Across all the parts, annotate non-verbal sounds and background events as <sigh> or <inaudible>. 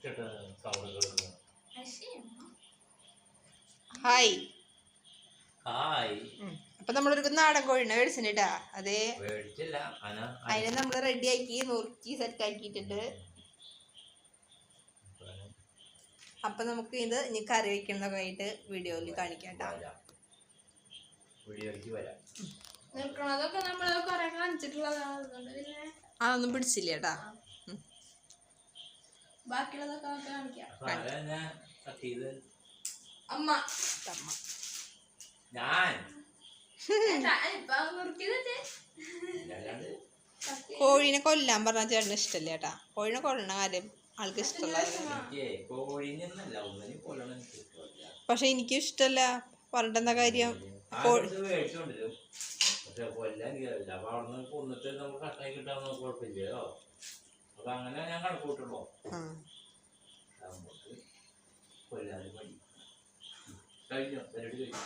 Sound hi. Hi. അപ്പൊ നമ്മളൊരു നാടൻ കോഴിനെ മേടിച്ചിട്ടാ അതേ അതിനെ നമ്മൾ റെഡി ആക്കി നുറുക്കി സെറ്റ് ആക്കിയിട്ടുണ്ട്. അപ്പൊ നമുക്ക് ഇത് ഇനി കറി വെക്കുന്നതൊക്കെ ആയിട്ട് വീഡിയോയിൽ കാണിക്കാം നിൽക്കണതൊക്കെ നമ്മൾ കൊറേ കാണിച്ചിട്ടുള്ളതാണ് പിന്നെ അതൊന്നും പിടിച്ചില്ല കേട്ടാ ബാക്കിയുള്ളതൊക്കെ നമുക്ക് കാണിക്കാം. അമ്മ അമ്മ. ഞാൻ. കോഴീനെ കൊല്ലാൻ പറഞ്ഞ ചേട്ടന് ഇഷ്ടല്ലേ ചേട്ടാ കോഴീനെ കൊല്ലണ കാര്യം ആൾക്ക് ഇഷ്ടമല്ല പക്ഷെ എനിക്കും ഇഷ്ടല്ല. പറഞ്ഞ കാര്യം? കൊല്ലാൻ കൊന്നിട്ട് നമുക്ക് കട്ടായി കിട്ടാൻ കുഴപ്പമില്ലല്ലോ. അപ്പൊ അങ്ങനെ ഞാൻ കണക്ക് കൂട്ടുള്ളൂ ആ. നമുക്ക് കൊല്ലാതെ മതി കഴിഞ്ഞു? പരിപാടി കഴിഞ്ഞു?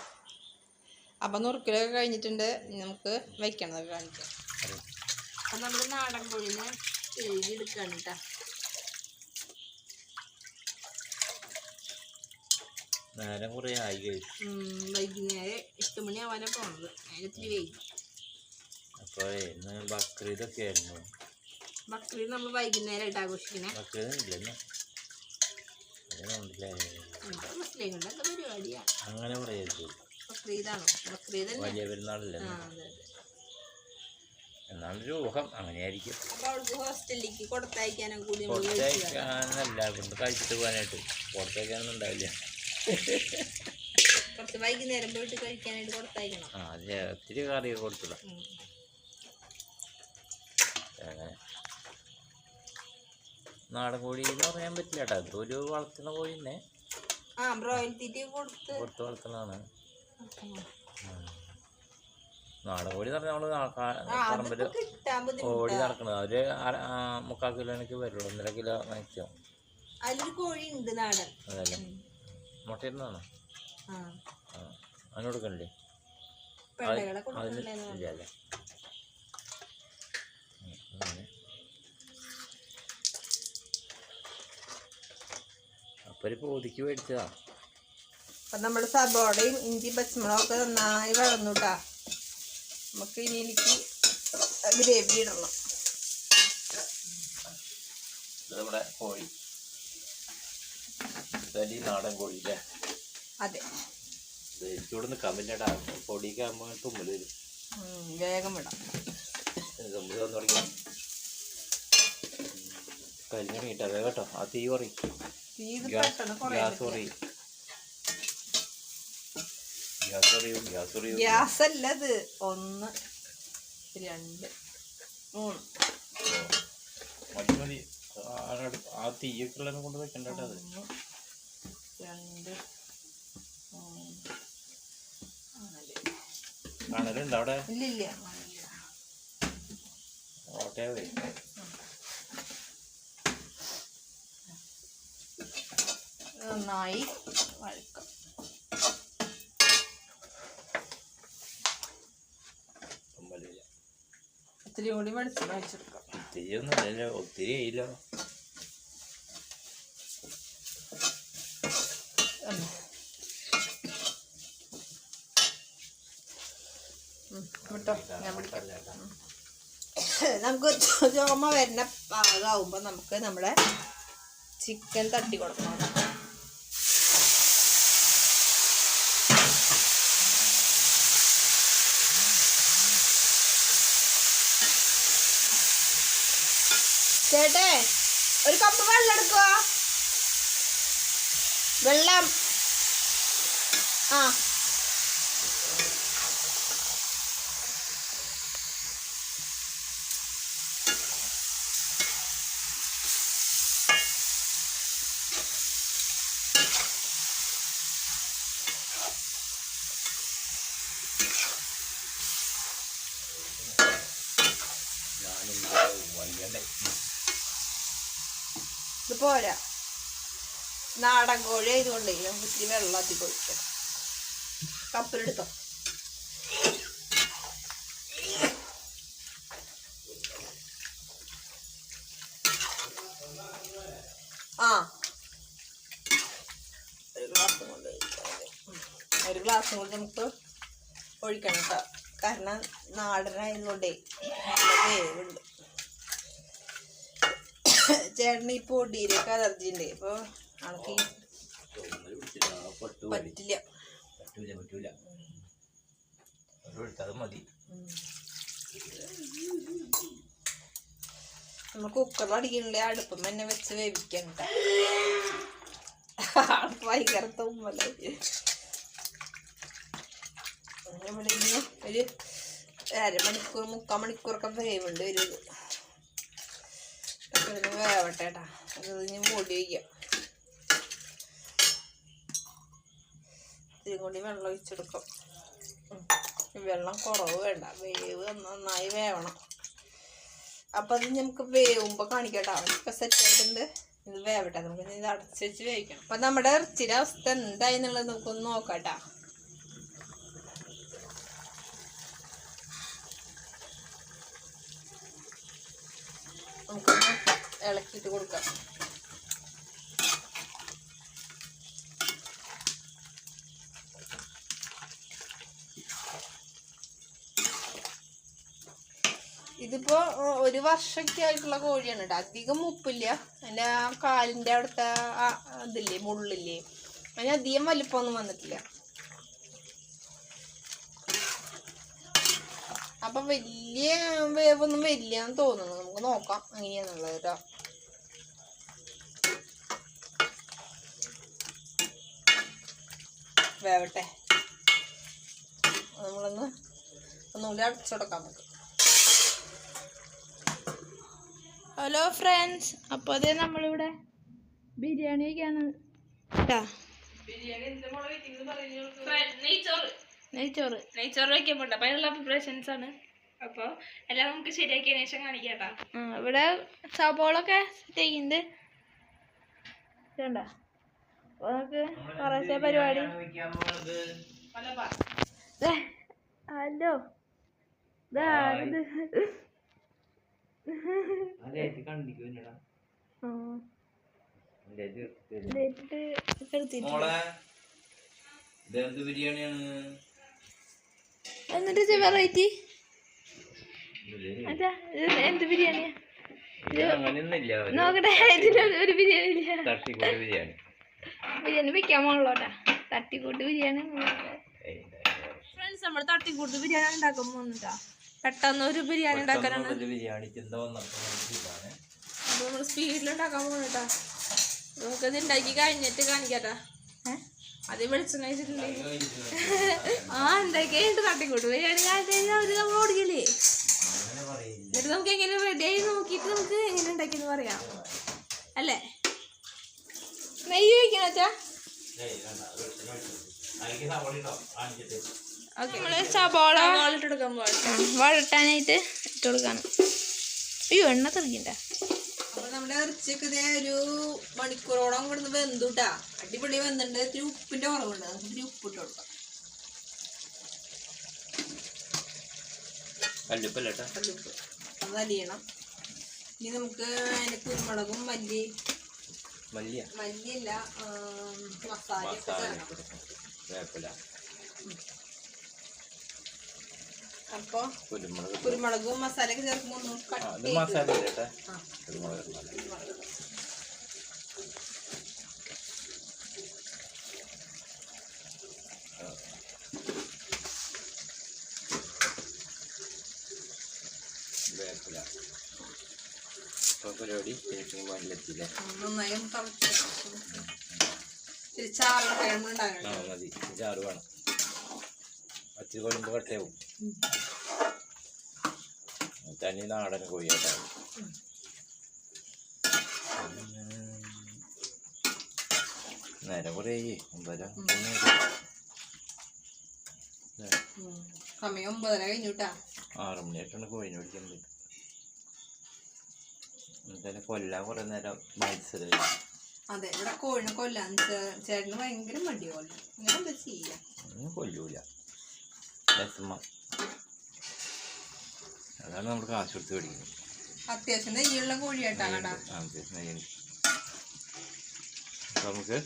അപ്പൊ നുറുക്കിലൊക്കെ കഴിഞ്ഞിട്ടുണ്ട്. നമുക്ക് വയ്ക്കണതൊക്കെ കാണിക്കാം. അപ്പൊ നമ്മുടെ നാടൻ കോഴിനെ എഴുതി എടുക്കാണ് കേട്ടാ നേരം കുറെ ആയി വൈകുന്നേരം എട്ട് പോണത്. അതിന് ഇത്തിരി വൈകി. അപ്പോഴേ ഇന്ന് ബക്രീദൊക്കെ ആയിരുന്നു. ബക്രീദ് നമ്മൾ ആഘോഷിക്കണേ. മുസ്ലിങ്ങളുടെ എന്താ പരിപാടിയാണ് അങ്ങനെ പറയരുത്. ബക്രീദാണോ ബക്രീദ് വലിയ ഊഹം അങ്ങനെയായിരിക്കും. അവൾക്ക് ഹോസ്റ്റലിലേക്ക് കൂടി കൊണ്ട് കഴിച്ചിട്ട് പോകാനായിട്ട്. പുറത്തേക്കാനൊന്നും ഉണ്ടാവില്ല കുറച്ച് വൈകുന്നേരം പോയിട്ട് കഴിക്കാനായിട്ട് കൊടുത്തയക്കണം. ആ അതെ ഒത്തിരി കറിയൊക്കെ കൊടുത്തിടാം. അങ്ങനെ. നാടൻ കോഴി എന്ന് പറയാൻ പറ്റില്ല കേട്ടോ. അതൊരു വളർത്തുന്ന കോഴി തന്നെ കൊടുത്ത്. വളർത്തുന്നതാണ്. നാടൻ കോഴി എന്ന് പറഞ്ഞാൽ നമ്മൾ കോഴി നടക്കണത് അവർ മുക്കാൽ കിലോനൊക്കെ വരുള്ളൂ. ഒന്നര കിലോ മാക്സിമം അതല്ലേ? അതിന് കൊടുക്കണില്ലേ? അതിന് ഇല്ല അല്ലേ ഉം, അങ്ങനെ. അപ്പൊ ഒരു പോതിക്ക് മേടിച്ചതാ. അപ്പൊ നമ്മുടെ സബോളയും ഇഞ്ചി പച്ചമുളകൊക്കെ നന്നായി വളർന്നു കേട്ടാ നമുക്ക് ഇനി എനിക്ക് ഗ്രേവി ഇടണം. നമ്മുടെ കോഴി. തലി നാടൻ കോഴി അല്ലേ അതെ. എനിക്കിവിടെ പറ്റില്ലടാ പൊടിയൊക്കെ ആകുമ്പോൾ തുമ്മൽ വരും. വേഗം ഇടാം. തുമ്മൽ വന്നു തുടങ്ങി. കരിഞ്ഞ മീട്ടാ വേഗം കേട്ടോ ആ തീ കുറയും. ഗ്യാസ് അല്ല ഇത് ഒന്ന് രണ്ട് മൂന്ന്. മതി മതി ആ അടു- ആ തീയൊക്കെ ഉള്ളതിനെ കൊണ്ട് വെക്കണ്ട കേട്ടോ അത്. ഒന്ന് രണ്ട് മണലുണ്ടോ അവിടെ? ഇല്ലില്ല ഓട്ടേ നന്നായി വഴക്കാം. ഒത്തിരി കൂടി വെളിച്ചെണ്ണ വെച്ചെടുക്കാം ഒത്തിരി ആയില്ലോ. ഞാൻ. നമുക്ക് ചോമ വരുന്ന പാകമാകുമ്പോൾ നമുക്ക് നമ്മുടെ ചിക്കൻ തട്ടി കൊടുക്കണം. ചേട്ടേ ഒരു കപ്പ് വെള്ളം എടുക്കുക വെള്ളം. ആ. ഇത് പോരാ. നാടൻ കോഴി ആയതുകൊണ്ട് നമുക്ക് ഇത്തിരി വെള്ളത്തിൽ പൊഴിക്കണം കപ്പിലെടുത്തോ. ആ. ഒരു ഗ്ലാസ് കൊണ്ട് ഒരു ഗ്ലാസ് കൊണ്ട് നമുക്ക് ഒഴിക്കണം കേട്ടോ കാരണം നാടനായതുകൊണ്ടേ വേവുണ്ട്. ചേട്ടന് ഈ പൊടിയിലേക്ക് അലർജി ഉണ്ട്. അപ്പോൾ ആൾക്ക്. പറ്റില്ല. പറ്റൂല പറ്റൂല. മതി. നമ്മൾ അടിക്കണില്ലേ? അടുപ്പം തന്നെ വെച്ച് വേവിക്കണ്ട ആൾക്ക് ഭയങ്കര തുമ്മലായി ഇവിടെ ഒരു അരമണിക്കൂർ മുക്കാൽ മണിക്കൂറൊക്കെ വേവുണ്ട് ഒരു ഇത് വേവട്ടെ കേട്ടാ അത് ഇനി പൊടി വയ്ക്കാം ഇത്തിരി വെള്ളം ഒഴിച്ചെടുക്കാം. വെള്ളം കുറവ് വേണ്ട. വേവ് നന്നായി വേവണം. അപ്പോൾ അത് നമുക്ക് വേവുമ്പോൾ കാണിക്കട്ടോ. ഇപ്പം സെറ്റ് ആയിട്ടുണ്ട്. ഇത് വേവട്ടെ. നമുക്ക് ഇത് അടച്ച് വെച്ച് വേവിക്കണം. അപ്പം നമ്മുടെ ഇറച്ചിയുടെ അവസ്ഥ എന്തായി എന്നുള്ളത് നമുക്കൊന്ന് നമുക്കൊന്ന് ഇളക്കിയിട്ട് കൊടുക്കാം. ഇതിപ്പോ ഒരു വർഷമൊക്കെ ആയിട്ടുള്ള കോഴിയാണ് കേട്ടോ. അധികം ഉപ്പില്ല. അതിന്റെ ആ കാലിന്റെ അവിടുത്തെ ആ ഇതില്ലേ മുള്ളില്ലേ. അതിന് അധികം വലിപ്പമൊന്നും വന്നിട്ടില്ല. അപ്പൊ വലിയ വേവൊന്നും വരില്ല എന്ന് തോന്നുന്നു. നമുക്ക് നോക്കാം അങ്ങനെയാണുള്ളത് കേട്ടോ. വേവട്ടെ. നമ്മളൊന്ന് ഒന്നുകൂടി അടച്ചുകൊടുക്കാം നമുക്ക് ഹലോ ഫ്രണ്ട്സ് അപ്പോൾ അതേ നമ്മളിവിടെ ബിരിയാണി ഒക്കെയാണ് കേട്ടാ നെയ്ച്ചോറ്. നെയ്ച്ചോറ്. പോട്ടെ അപ്പോൾ അതിനുള്ള പ്രിപ്പറേഷൻസ് ആണ്. അപ്പോൾ എല്ലാം നമുക്ക് ശരിയാക്കിയതിന് ശേഷം കാണിക്കാം ഇവിടെ സബോളൊക്കെ സെറ്റ് ചെയ്യുന്നുണ്ട് ഇതുണ്ടോ? അപ്പോൾ നമുക്ക് കുറച്ചേ പരിപാടി. ഹലോ. ബിരിയാണിയാണ്? എന്നിട്ട് വെറൈറ്റി? അതാ എന്ത് ബിരിയാണിയാ? നോക്കട്ടെ ഇതിന് ഒരു ബിരിയാണി ഇല്ല തട്ടിക്കൂട്ട് ബിരിയാണി. ബിരിയാണി വെക്കാൻ പോകണല്ലോട്ടാ തട്ടിക്കൂട്ട് ബിരിയാണി ഫ്രണ്ട്സ് നമ്മൾ തട്ടിക്കൂട്ട് ബിരിയാണി ഉണ്ടാക്കാൻ പോകുന്നുണ്ടാ. പെട്ടെന്ന് ഒരു ബിരിയാണി ഉണ്ടാക്കാനാണ്. അപ്പൊ നമ്മൾ സ്പീഡിൽ ഉണ്ടാക്കാൻ പോകുന്നുണ്ടാ നമുക്കത് ഉണ്ടാക്കി കഴിഞ്ഞിട്ട് കാണിക്കാട്ടാ. അത് വെളിച്ചെണ്ണ വെച്ചിട്ടുണ്ടെങ്കിൽ <laughs> ആ എന്തൊക്കെയുണ്ട് തട്ടിക്കൂട്ട് ബിരിയാണി? കാണിച്ചു അവർ നമ്മൾ ഓടിക്കല്ലേ എന്നിട്ട് നമുക്ക് എങ്ങനെ റെഡി ആയി നോക്കിയിട്ട് നമുക്ക് എങ്ങനെ ഉണ്ടാക്കിയെന്ന് പറയാം. അല്ലേ നെയ്യ് ഒഴിക്കണം അച്ഛാ ഏയ് വേണ്ട വെളിച്ചെണ്ണ ഒഴിച്ചു അതിലേക്ക് സവാള ഇട്ടോ? അച്ഛാ ഓക്കെ. നമ്മൾ സബോള ഇട്ടെടുക്കാൻ വഴട്ടാനായിട്ട് ഇട്ട് കൊടുക്കാണ്. അയ്യോ എണ്ണ തെറിക്കണ്ട? അപ്പൊ നമ്മുടെ ഇറച്ചിയൊക്കെ ഇതേ ഒരു മണിക്കൂറോളം ഇവിടുന്ന് വെന്തുട്ടാ. അടിപൊളി വെന്തുണ്ട്. ഇത്തിരി ഉപ്പിന്റെ കുറവുണ്ട്. നമുക്ക് ഇത്തിരി ഉപ്പിട്ട് കൊടുക്കാം. കല്ലുപ്പല്ല കല്ലുപ്പ് അത് അലിയണം ഇനി നമുക്ക് അതിന് കുരുമുളകും മല്ലി മല്ലിയ. മല്ലിയില്ല മസാല ചേർക്കണം വേപ്പില. അപ്പൊ കുരുമുളക്. മസാലയൊക്കെ ചേർക്കുമ്പോൾ മസാല കുരുമുളക് വേപ്പില ഇപ്പൊ പരിപാടി നന്നായി ആ ഉണ്ടാകണം മതി ചാറ് വേണം. അച്ചിരി കൊഴുമ്പ് കട്ടയാവും. തനി നാടൻ കോഴിയാട്ടാണ് നേരം കുറേ ഒമ്പതര. സമയം ഒമ്പതര കഴിഞ്ഞുട്ടാ ആറ് മണിയായിട്ടാണ് കോഴിനെ പിടിക്കുന്നത് എന്തായാലും കൊല്ലാൻ കുറേ നേരം മത്സരം അതെ ഇവിടെ കോഴിനെ കൊല്ലാൻ ചേട്ടന് ഭയങ്കര മടി കൊല്ലം അങ്ങനെ എന്താ ചെയ്യാ? ഒന്നും കൊല്ലൂല. രസമ്മ അതാണ് നമ്മൾ കാശ് കൊടുത്ത് മേടിക്കുന്നത് അത്യാവശ്യം നെയ്യുള്ള കോഴിയാട്ടാ കടാ ആ, അത്യാവശ്യം നെയ്യുണ്ട്. അപ്പൊ നമുക്ക്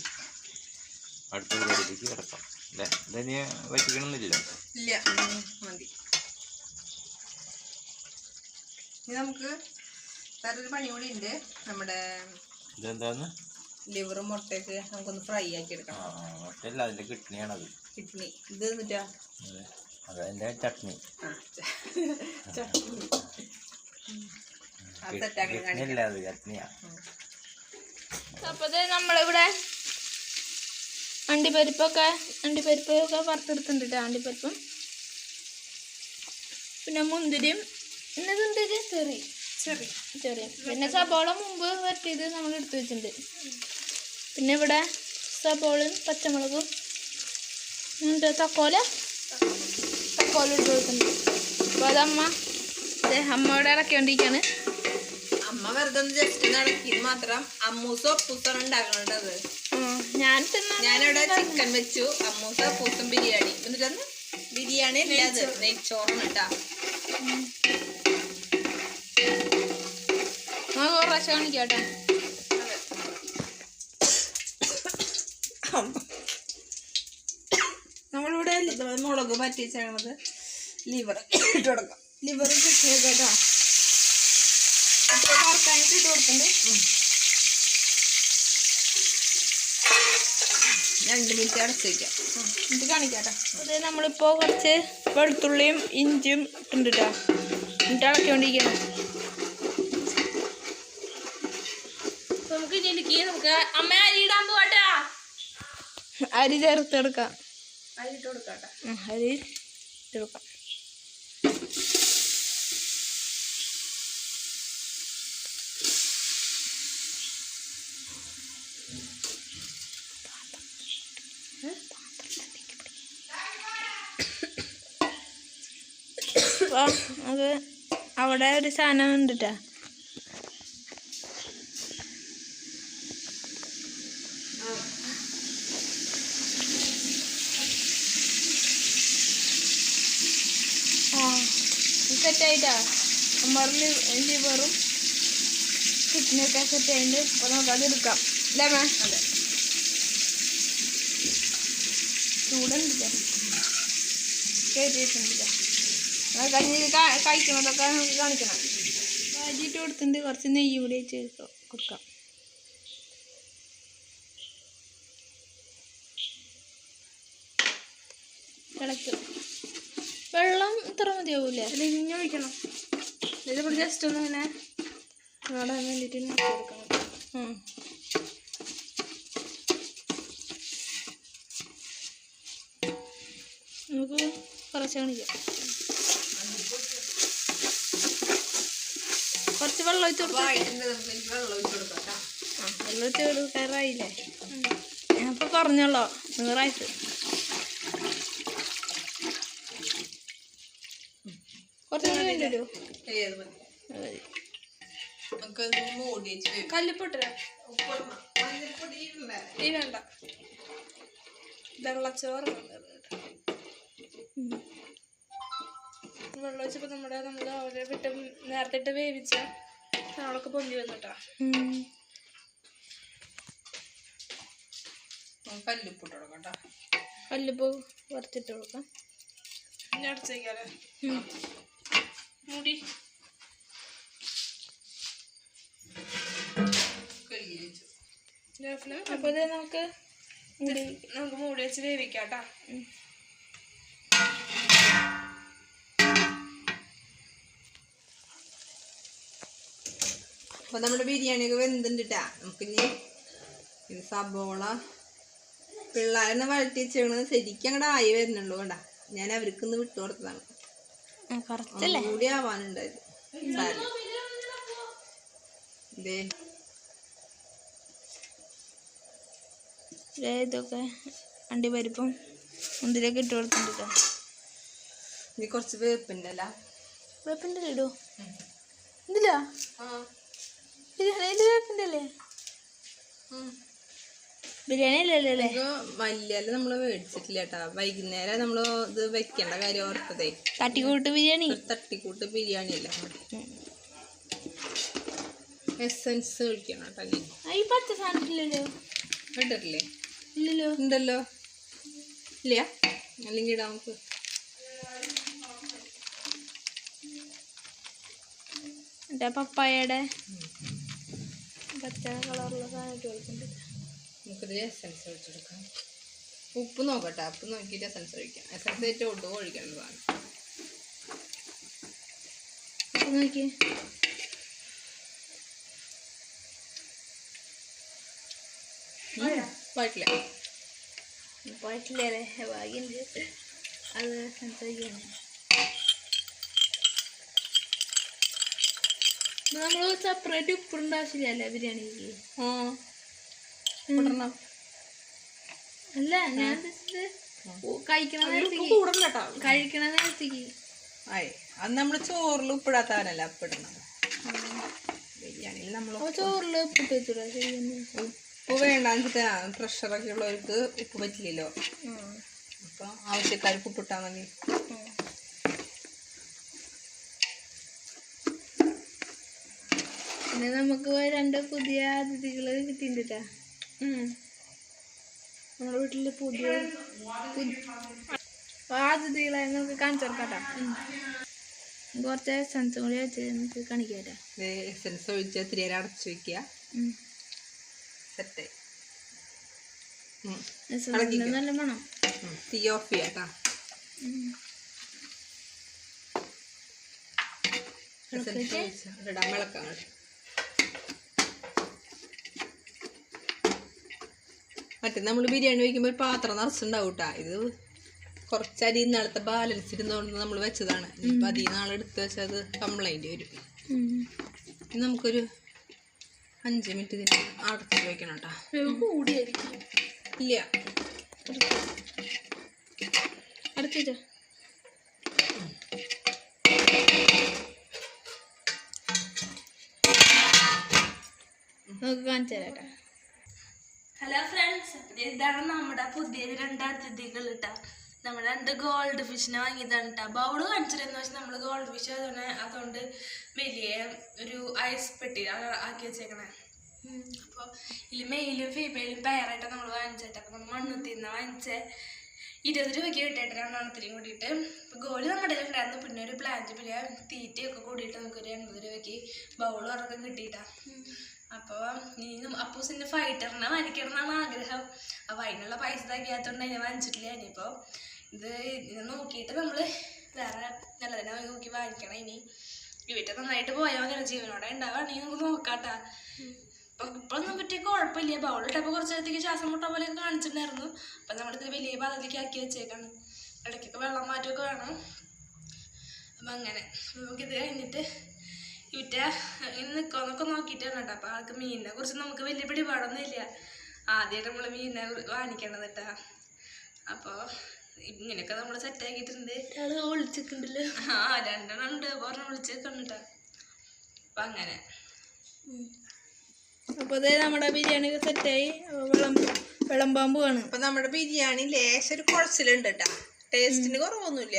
അടുത്ത പരിപാടിയിലേക്ക് കിടക്കാം. അല്ലേ? ഇല്ല മതി. നമുക്ക് വേറൊരു പണി കൂടി ഉണ്ട് നമ്മുടെ ഇതെന്താന്ന്? ലിവറും മുട്ടയൊക്കെ നമുക്കൊന്ന് ഫ്രൈ ആക്കി എടുക്കണം മുട്ടയല്ല അതിന്റെ കിഡ്നിയാണത്. കിഡ്നി. ഇത് എന്നിട്ടാ? അതെ അതതിന്റെ ചട്നി. അപ്പൊ നമ്മളിവിടെ അണ്ടിപ്പരിപ്പൊക്കെ അണ്ടിപ്പരിപ്പൊക്കെ വറുത്തെടുത്തിട്ടുണ്ട് ട്ടോ, അണ്ടിപ്പരിപ്പും. പിന്നെ മുന്തിരിയും പിന്നെ മുന്തിരി ചെറി ചെറി ചെറിയ പിന്നെ സബോള മുമ്പ് വരട്ടിയത് നമ്മൾ എടുത്തു വെച്ചിട്ടുണ്ട്. പിന്നെ ഇവിടെ സബോളയും പച്ചമുളകും എന്നിട്ട് തക്കോല? തക്കോല ഇട്ട് കൊടുക്കുന്നുണ്ട് അപ്പോൾ അതമ്മ അമ്മയോടെ ഇറക്കിക്കൊണ്ടിരിക്കുകയാണ് അമ്മ വെറുതെ ഒന്ന് ജസ്റ്റ് നടക്കി മാത്രം അമ്മൂസോ ഒപ്പൂസാണ് ഉണ്ടാക്കണത് ഞാൻ തിന്ന ഞാനിവിടെ ചിക്കൻ വെച്ചു. അമ്മൂസ പൂസും ബിരിയാണി. എന്നിട്ടൊന്ന് ബിരിയാണി ഇല്ലാതെ നെയ്ച്ചോറാണ് കേട്ടാ നമുക്ക് ഒരു പ്രാവശ്യം കാണിക്കാം കേട്ടോ നമ്മളിവിടെ മുളക് പറ്റിച്ചത് ലിവർ ഇട്ട് കൊടുക്കാം. ലിവർ കിട്ടിയ കേട്ടോ. വറുക്കാനായിട്ട് ഇട്ട് കൊടുക്കുന്നുണ്ട് രണ്ട് മിനിറ്റ് അടച്ച് വയ്ക്കാം ഇത് കാണിക്കാട്ടോ. അത് നമ്മളിപ്പോൾ കുറച്ച് വെളുത്തുള്ളിയും ഇഞ്ചിയും ഇട്ടുണ്ട് കേട്ടോ. എന്നിട്ട് ഇളക്കിക്കൊണ്ടിരിക്കണം ഇതിലേക്ക് നമുക്ക് അമ്മ അരി ഇടാൻ പോവാട്ടാ അരി ചേർത്തെടുക്കാം അരി ഇട്ട് അരി ഇട്ടെടുക്കാം അപ്പോൾ അത് അവിടെ ഒരു സാധനം ഉണ്ട് ട്ടാ. ആ സെറ്റായിട്ടാ. എന്ത് ലിവറും കിഡ്നിയൊക്കെ സെറ്റ് ആയിട്ട് അപ്പോൾ നമുക്ക് അത് എടുക്കാം. അല്ലേ മേ അതെ. ചൂടുണ്ടല്ലേ? കയറ്റിയിട്ടുണ്ടല്ലേ അത് കഴിഞ്ഞ് നമുക്ക് കാണിക്കണം. ഭാജിയിട്ട് കൊടുത്തിട്ടുണ്ട്. കുറച്ച് നെയ്യ് കൂടി വെച്ച് കൊടുക്കാം ഇളക്കി ഇത്ര മതിയാവൂലേ? ഇനി ഒഴിക്കണം. ഇതിപ്പോൾ ജസ്റ്റ് ഒന്ന് ഇങ്ങനെ നാടാൻ വേണ്ടിയിട്ട് കൊടുക്കണം. നമുക്ക് കുറച്ച് കാണിക്കാം. കുറച്ച് വെള്ളം ഒഴിച്ച് കൊടുക്കാം വെള്ളം ഒഴിച്ച് കൊടുക്കാറായില്ലേ ഞാനിപ്പോൾ പറഞ്ഞല്ലോ നൂറായിട്ട് കുറച്ച് കൂടി വേണ്ടി വരുമോ ഏത് മതി നമുക്ക് ഒന്ന് മൂടി വെച്ച് വേവിക്കാം. കല്ലിപ്പൊട്ടര? ഈ വേണ്ട. വെള്ളച്ചോറ് വെള്ളം ഒഴിച്ചപ്പോൾ നമ്മുടെ നമ്മൾ അവരെ വിട്ട് നേരത്തെ ഇട്ട് വേവിച്ച സാധനങ്ങളൊക്കെ പൊന്തി വന്നിട്ടാ. കല്ലുപ്പ് ഇട്ട് കൊടുക്കാം കേട്ടോ. കല്ലിപ്പ് വറുത്തിട്ട് കൊടുക്കാം. ഇനി അടച്ച് വയ്ക്കാല്ലേ മുടി. അപ്പോൾ ഇത് നമുക്ക് നമുക്ക് മൂടി വെച്ച് വേവിക്കാം കേട്ടോ അപ്പോൾ നമ്മുടെ ബിരിയാണിയൊക്കെ വെന്തിട്ടാ നമുക്കിനി ഇത് സബോള പിള്ളേരെന്ന് വഴറ്റി വെച്ചു ശരിക്കും അങ്ങോട്ട് ആയി വരുന്നുള്ളൂ കേട്ടാ ഞാൻ അവർക്കൊന്ന് വിട്ടു കൊടുത്തതാണ്. കുറച്ചല്ലേ? കൂടി ആവാനുണ്ടായത് സാരം. ഇതേ ദേ ഇതൊക്കെ മുന്തിരിയൊക്കെ ഇട്ട് കൊടുത്തിട്ടുണ്ട് ഇനി കുറച്ച് വേപ്പിന്റെ അല്ല വേപ്പിന്റെ ഇടൂ. ഇതില്ല ബിരിയാണിയിൽ വേപ്പിന്റെ അല്ലേ ബിരിയാണി അല്ലല്ലോ അല്ലേ മല്ലിയല്ല നമ്മൾ മേടിച്ചിട്ടില്ല കേട്ടാ. വൈകുന്നേരം നമ്മൾ ഇത് വെക്കേണ്ട കാര്യം ഓർത്തതേ. തട്ടിക്കൂട്ട് ബിരിയാണി? തട്ടിക്കൂട്ട് ബിരിയാണി അല്ല? എസൻസ് ഒഴിക്കണം കേട്ടോ ഈ പച്ച സാധനം ഇല്ലല്ലോ ഇട്ടിട്ടില്ലേ? ഇല്ലല്ലോ. ഉണ്ടല്ലോ. ഇല്ല. അല്ലെങ്കിൽ ഇടാം നമുക്ക്. പപ്പായയുടെ? പച്ച കളറുള്ള സാധനം കൊടുക്കുന്നുണ്ട്. നമുക്കിത് എസൻസ് ഒഴിച്ചെടുക്കാം ഉപ്പ് നോക്കട്ടെ ഉപ്പ് നോക്കിയിട്ട് എസൻസ് ഒഴിക്കാം. എസൻസ് ഏറ്റവും ഒട്ടും ഒഴിക്കേണ്ടതാണ് നോക്കി വഴറ്റില്ല പോയിട്ടില്ലേ. ഭാഗ്യമുണ്ട് അത് സംസാരിക്കുന്നു നമ്മൾ സെപ്പറേറ്റ് ഉപ്പുണ്ടാവശ്യമില്ല ആവശ്യമില്ലല്ലേ ബിരിയാണിക്ക്? ആ. അല്ല ഞാൻ കഴിക്കണ ഉപ്പ് നേരത്തേക്ക് കൂടണ്ട കേട്ടോ. കഴിക്കണ നേരത്തേക്ക്. ആയി. അത് നമ്മൾ ചോറിൽ ഉപ്പിടാത്തവനല്ല ഉപ്പിടണം ബിരിയാണിയിൽ നമ്മൾ ചോറിൽ ഉപ്പിട്ട് വെച്ചിടാ ഉപ്പ് വേണ്ടാന്ന് പ്രഷറൊക്കെ ഉള്ളവർക്ക് ഉപ്പ് പറ്റില്ലല്ലോ. അപ്പം ആവശ്യക്കാർക്ക് ഉപ്പിട്ടാൽ മതി. പിന്നെ നമുക്ക് രണ്ട് പുതിയ അതിഥികൾ കിട്ടിയിട്ടാ നമ്മുടെ വീട്ടിൽ പുതിയ പുതി- ആ അതിഥികളെ നമുക്ക് കാണിച്ചു കൊടുക്കാട്ടാ. കുറച്ച് എസൻസും കൂടി വെച്ച് നമുക്ക് കാണിക്കാട്ടാ. എസൻസ് ഒഴിച്ച് ഇത്തിരി നേരം അടച്ചു വെക്കുക. സെറ്റായി നല്ല മണം. തീ ഓഫ് ചെയ്യാം കേട്ടോ. എസൻസ് ഒഴിച്ച്. ഇടാൻ വിളക്കാം മറ്റേ നമ്മൾ ബിരിയാണി വയ്ക്കുമ്പോൾ ഒരു പാത്രം നിറച്ചുണ്ടാവും കേട്ടോ ഇത് കുറച്ചരി ഇന്നാളത്തെ ബാലൻസ് ഇരുന്നുകൊണ്ട് നമ്മൾ വെച്ചതാണ്. ഇപ്പം അതിൽ നാളെ എടുത്ത് അത് കംപ്ലൈന്റ് വരും. ഇനി നമുക്കൊരു അഞ്ച് മിനിറ്റ് ഇതിന് അടുത്ത് വെക്കണം കേട്ടോ ഇല്ല. അടച്ചിട്ടോ നമുക്ക് കാണിച്ചു തരാട്ടാ ഹലോ ഫ്രണ്ട്സ് ഇതാണ് നമ്മുടെ പുതിയ രണ്ട് അതിഥികൾ കേട്ടോ നമ്മൾ രണ്ട് ഗോൾഡ് ഫിഷിനെ വാങ്ങിയതാണ് കേട്ടോ ബൗൾ കാണിച്ചിരുന്നു. പക്ഷെ നമ്മൾ ഗോൾഡ് ഫിഷ് അതുകൊണ്ട് അതുകൊണ്ട് വലിയ ഒരു ഐസ് പെട്ടി ആക്കി വെച്ചേക്കണേ. അപ്പോൾ ഇതിൽ മെയിലും ഫീമെയിലും പെയറായിട്ട് നമ്മൾ വാങ്ങിച്ചിട്ട് അപ്പോൾ നമ്മൾ മണ്ണുത്തിൽ നിന്ന് വാങ്ങിച്ച. ഇരുപത് രൂപയ്ക്ക് കിട്ടിയിട്ട് രണ്ടെണ്ണത്തിനും കൂടിയിട്ട്. ഗോളി നമ്മുടെ ഉണ്ടായിരുന്നു. പിന്നെ ഒരു പ്ലാന്റ് പിന്നെ തീറ്റയൊക്കെ കൂടിയിട്ട് നമുക്കൊരു എൺപത് രൂപയ്ക്ക് ബൗൾ ഉറക്കം കിട്ടിയിട്ടാ. അപ്പോൾ ഇനി നം- അപ്പൂസിന്റെ ഫൈറ്ററിനെ വാങ്ങിക്കണം എന്നാണ് ആഗ്രഹം. അപ്പോൾ അതിനുള്ള പൈസ തയ്ക്കാത്തതുകൊണ്ട് അതിനെ വാങ്ങിച്ചിട്ടില്ല ഇനിയിപ്പോൾ ഇത് ഇത് നോക്കിയിട്ട് നമ്മൾ വേറെ നല്ലതിനെ നോക്കി വാങ്ങിക്കണം ഇനി. വീട്ടിൽ നന്നായിട്ട് പോയാൽ മതി. ജീവനോടെ ഉണ്ടാവുകയാണെങ്കിൽ നമുക്ക് നോക്കാട്ടാ. ഇപ്പൊ ഇപ്പൊന്നും പറ്റിയ കുഴപ്പമില്ല. ബൗളിട്ടപ്പോൾ കുറച്ച് നേരത്തേക്ക് ശ്വാസം മുട്ട പോലെ കാണിച്ചിട്ടുണ്ടായിരുന്നു. അപ്പം നമ്മളിത് വലിയ പാതത്തിലേക്ക് ആക്കി വെച്ചേക്കാണ്. ഇടയ്ക്കൊക്കെ വെള്ളം മാറ്റമൊക്കെ വേണം. അപ്പം അങ്ങനെ. നമുക്കിത് കഴിഞ്ഞിട്ട് ഇവറ്റ ഇന്ന് നിൽക്കുമെന്നൊക്കെ നോക്കിയിട്ടാണ് കേട്ടോ. അപ്പം ആൾക്ക് മീനിനെ കുറിച്ച് നമുക്ക് വലിയ പിടിപാടൊന്നും ഇല്ല ആദ്യമായിട്ട് നമ്മൾ മീനിനെ വാങ്ങിക്കണത് കേട്ടാ. അപ്പോൾ ഇങ്ങനെയൊക്കെ നമ്മൾ സെറ്റാക്കിയിട്ടുണ്ട് വിളിച്ചിട്ടുണ്ടല്ലോ ആ രണ്ടെണ്ണം ഉണ്ട്. ഒരെണ്ണം വിളിച്ചേക്കണ്ടിട്ടാ അപ്പം അങ്ങനെ. അപ്പോൾ അതേ നമ്മുടെ ബിരിയാണി സെറ്റായി വെള്ളം വിളമ്പാമ്പ് വേണം അപ്പൊ നമ്മുടെ ബിരിയാണി ലേശം ഒരു കുഴച്ചിലുണ്ട് കേട്ടാ. ടേസ്റ്റിന് കുറവൊന്നുമില്ല.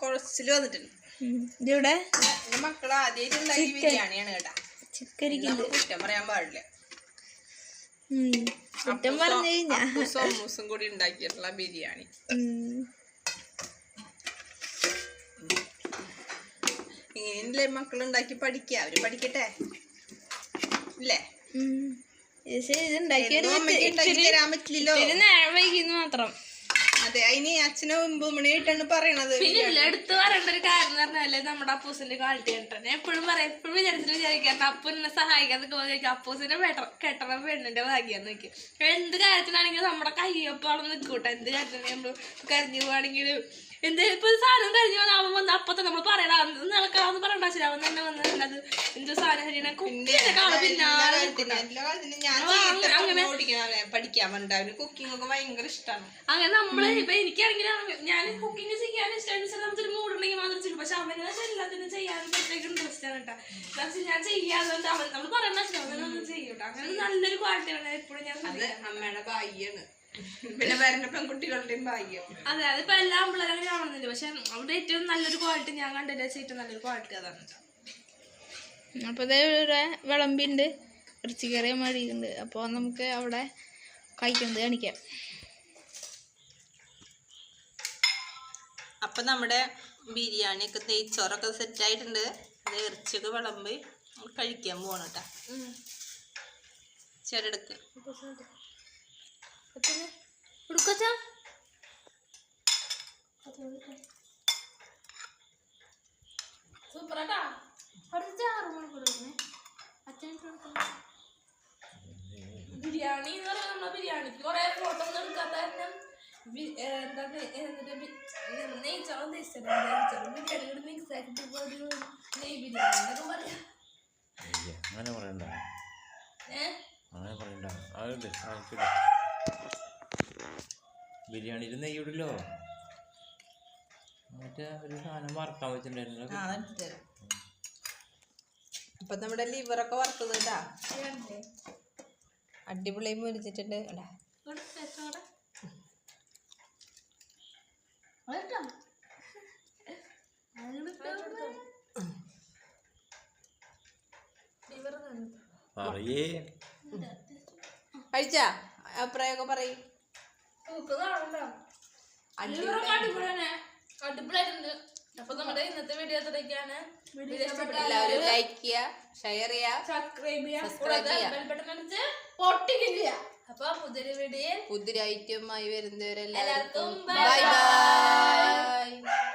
കുഴച്ചിൽ വന്നിട്ടുണ്ട്. ഇതിവിടെ? എന്റെ മക്കൾ ആദ്യമായിട്ട് ഉണ്ടാക്കിയ ബിരിയാണിയാണ് കേട്ടാ. ചിക്കൻ നമ്മൾ കുറ്റം പറയാൻ പാടില്ല. കുറ്റം പറഞ്ഞു കഴിഞ്ഞാൽ കൂടി ഉണ്ടാക്കിയിട്ടുള്ള ബിരിയാണി. ഇങ്ങനെയല്ലേ മക്കൾ പഠിക്ക. പഠിക്കുക അവർ പഠിക്കട്ടെ. ഇല്ലേ? ഉം. ഇത് ശരി ഇത് ഉണ്ടാക്കിയൊരു എന്നും അമ്മയ്ക്ക് ഉണ്ടാക്കി തരാൻ പറ്റില്ലല്ലോ. മാത്രം. അതെ അതിന് അച്ഛനെ മണിയായിട്ടാണ് പറയണത് പിന്നെ ഇല്ല എടുത്തു പറയേണ്ട ഒരു കാര്യം എന്ന് പറഞ്ഞാൽ നമ്മുടെ അപ്പൂസിന്റെ ക്വാളിറ്റി കേട്ടോ ഞാൻ എപ്പോഴും പറയാം എപ്പോഴും വിചാരിച്ചിട്ട് വിചാരിക്കാറുണ്ട് അപ്പു എന്നെ സഹായിക്കാൻ നിൽക്കുമ്പോൾ അപ്പൂസിനെ കെട്ടണ പെണ്ണിന്റെ ഭാഗ്യം നോക്കി എന്ത് കാര്യത്തിനാണെങ്കിലും നമ്മുടെ കയ്യൊപ്പാളം നിൽക്കൂട്ടെ. എന്ത് കാര്യത്തിനാണെങ്കിലും നമ്മൾ കരഞ്ഞു പോവാണെങ്കിലും എന്ത്? ഇപ്പൊ സാധനം കഴിഞ്ഞു വന്നാൽ അവൻ വന്ന് അപ്പത്തെ നമ്മൾ പറയണ നടക്കാന്ന് പറയണ്ട ശരി. അവൻ തന്നെ വന്ന് അത് എന്തോ സാധനം ശരിയാണ് കുക്കിന്റെ കാൾ ഓടിക്കണ പഠിക്കാൻ കുക്കിംഗ് ഒക്കെ ഭയങ്കര ഇഷ്ടമാണ് അങ്ങനെ നമ്മൾ ഇപ്പൊ എനിക്കാണെങ്കിൽ ഞാൻ കുക്കിംഗ് ചെയ്യാൻ ഇഷ്ടമാണ് നമുക്കൊരു മൂടുണ്ടെങ്കിൽ മാത്രം ചെയ്യും പക്ഷെ അവന് എല്ലാത്തിനും ചെയ്യാൻ പ്രത്യേക ഇൻട്രസ്റ്റ് ആണ് കേട്ടോ. പക്ഷെ ഞാൻ ചെയ്യാതെ അവൻ നമ്മൾ ശരി അവനൊന്നും ചെയ്യൂട്ടോ അങ്ങനെ നല്ലൊരു ക്വാളിറ്റി ആണ്. എപ്പോഴും ഞാൻ അമ്മയുടെ ഭാഗ്യാണ്. പിന്നെ വരുന്ന പെൺകുട്ടികളുടെയും ഭാഗ്യം. അതെ അതിപ്പോ എല്ലാ പിള്ളേരും അങ്ങനെ കാണുന്നില്ല? പക്ഷെ അവിടെ ഏറ്റവും നല്ലൊരു ക്വാളിറ്റി ഞാൻ കണ്ടിട്ട് വെച്ച് ഏറ്റവും നല്ലൊരു ക്വാളിറ്റി അതാണ് അപ്പോൾ അതേ വിളമ്പിണ്ട്. ഇറച്ചിക്കറിയ മടിയുണ്ട് അപ്പോൾ നമുക്ക് അവിടെ കഴിക്കുന്നത് കാണിക്കാം. അപ്പം നമ്മുടെ ബിരിയാണിയൊക്കെ നെയ്ച്ചോറൊക്കെ സെറ്റായിട്ടുണ്ട് അത് ഇറച്ചിയൊക്കെ വിളമ്പി കഴിക്കാൻ പോകണം കേട്ടോ ചെരടുക്ക് ഉടുക്കച്ച? സൂപ്പറാട്ടാ. അടുത്ത ചാറ് മണിക്കൂർ അച്ഛൻ ബിരിയാണി എന്ന് പറയുന്നത് നമ്മളെ ബിരിയാണിക്ക് കുറെ ഫോട്ടോ ഒന്നും എടുക്കാത്ത തന്നെ ബി- എന്താ എന്നിട്ട് ബി- നെ- നെയ്ച്ചോറ് ഉദ്ദേശിച്ചത് ബിരിയാണി കൂടി മിക്സ് ആക്കിയിട്ട് ഇപ്പൊ ഒരു നെയ് ബിരിയാണി എന്നൊക്കെ പറയാം. അങ്ങനെ പറയണ്ട. അങ്ങനെ പറയണ്ട. ബിരിയാണിയിൽ നെയ്യിടല്ലോ. മറ്റേ ഒരു സാധനം വറക്കാൻ വെച്ചിട്ടുണ്ടായിരുന്നു അപ്പൊ നമ്മുടെ ലിവറൊക്കെ വറുത്തത് കേട്ടാ? അടിപൊളി മുരിച്ചിട്ടുണ്ട് എടാ പറയേ. കഴിച്ചാ? അഭിപ്രായമൊക്കെ പറയും. അപ്പൊ നമ്മുടെ ഇന്നത്തെ വീഡിയോ വീഡിയോ എല്ലാവരും ലൈക്ക് ചെയ്യുക ഷെയർ ചെയ്യുക സബ്സ്ക്രൈബ് പൊട്ടിക്കില്ല അപ്പൊ പുതിയൊരു വീഡിയോ പുതിയ ഐറ്റവുമായി വരുന്നവരെല്ലാവർക്കും ബൈ ബൈ